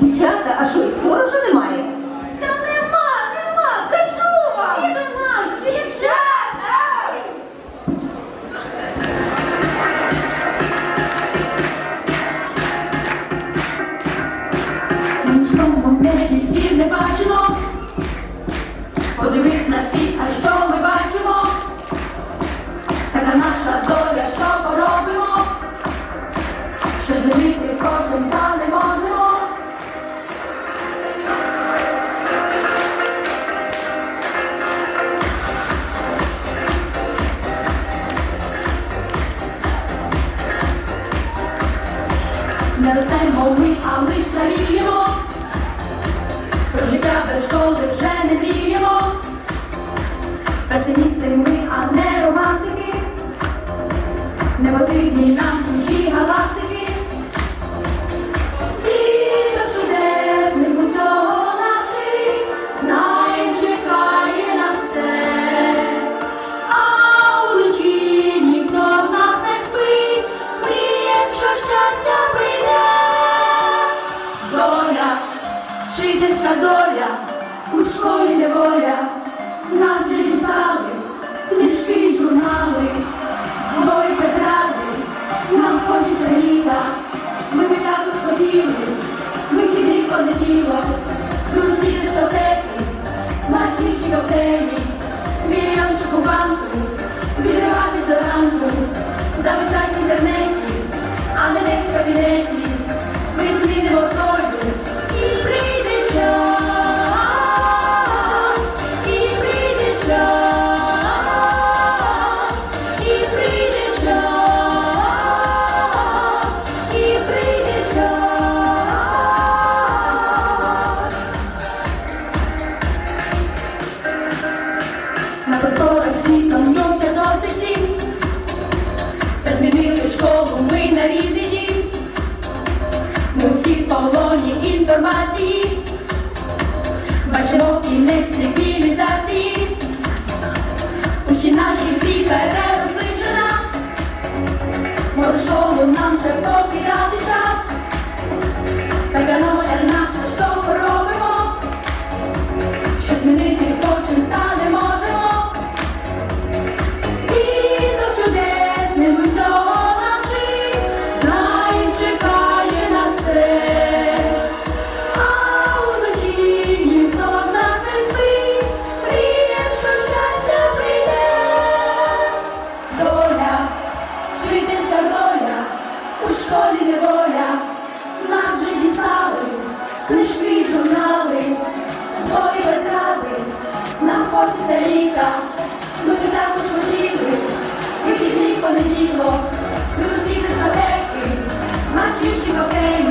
дівчата, а що, і сторожа немає? Та нема, нема, кажу вам! Всі до нас, дівчата! Нічому небі зір не бачило. Подивись на світ, а що ми бачимо? Така наша доля, Не ростемо ми, а лиш старіємо. Про життя без школи вже не мріємо. Песимісти ми, а не романтики. Не потрібні нам чужі галактики. Полоні роки не цивілізації. вчительця доля, у школі неволя, нас же дістали, книжки і журнали, зборі витрави, нам хочеться ліка. ми би також хотіли, вихідний понеділок, крутіти з навеки, смачивши окремі.